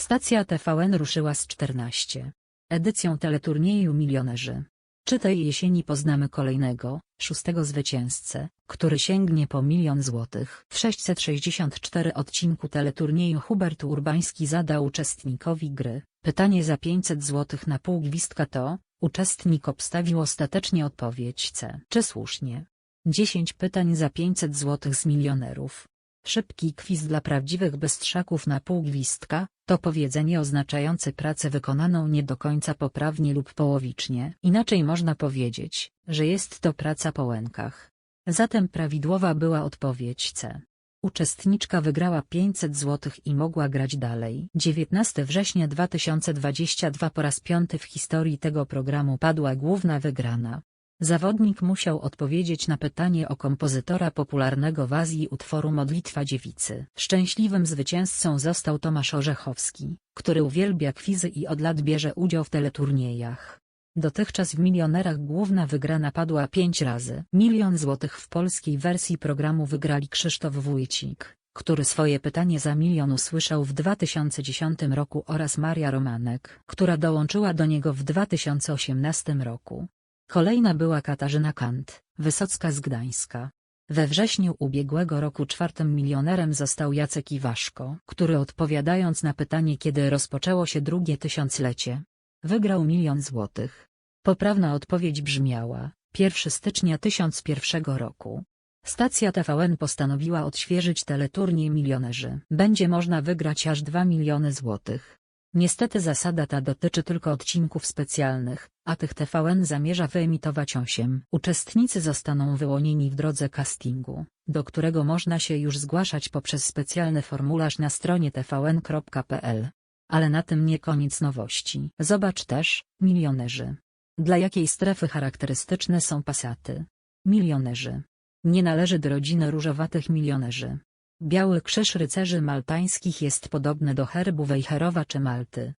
Stacja TVN ruszyła z 14. Edycją teleturnieju Milionerzy. Czy tej jesieni poznamy kolejnego, szóstego zwycięzcę, który sięgnie po milion złotych? W 664 odcinku teleturnieju Hubert Urbański zadał uczestnikowi gry pytanie za 500 złotych na pół gwizdka to, uczestnik obstawił ostatecznie odpowiedź C. Czy słusznie? 10 pytań za 500 złotych z milionerów. Szybki quiz dla prawdziwych bystrzaków na pół gwizdka, to powiedzenie oznaczające pracę wykonaną nie do końca poprawnie lub połowicznie. Inaczej można powiedzieć, że jest to praca po łękach. Zatem prawidłowa była odpowiedź C. Uczestniczka wygrała 500 zł i mogła grać dalej. 19 września 2022 po raz piąty w historii tego programu padła główna wygrana. Zawodnik musiał odpowiedzieć na pytanie o kompozytora popularnego w Azji utworu Modlitwa Dziewicy. Szczęśliwym zwycięzcą został Tomasz Orzechowski, który uwielbia kwizy i od lat bierze udział w teleturniejach. Dotychczas w milionerach główna wygrana padła pięć razy. Milion złotych w polskiej wersji programu wygrali Krzysztof Wójcik, który swoje pytanie za milion usłyszał w 2010 roku oraz Maria Romanek, która dołączyła do niego w 2018 roku. Kolejna była Katarzyna Kant, Wysocka z Gdańska. We wrześniu ubiegłego roku czwartym milionerem został Jacek Iwaszko, który odpowiadając na pytanie kiedy rozpoczęło się drugie tysiąclecie, wygrał milion złotych. Poprawna odpowiedź brzmiała, 1 stycznia 1001 roku. Stacja TVN postanowiła odświeżyć teleturniej milionerzy. Będzie można wygrać aż 2 miliony złotych. Niestety zasada ta dotyczy tylko odcinków specjalnych, a tych TVN zamierza wyemitować 8. Uczestnicy zostaną wyłonieni w drodze castingu, do którego można się już zgłaszać poprzez specjalny formularz na stronie tvn.pl. Ale na tym nie koniec nowości. Zobacz też, milionerzy. Dla jakiej strefy charakterystyczne są pasaty? Milionerzy. Nie należy do rodziny różowatych milionerzy. Biały krzyż rycerzy maltańskich jest podobny do herbu Wejherowa czy Malty.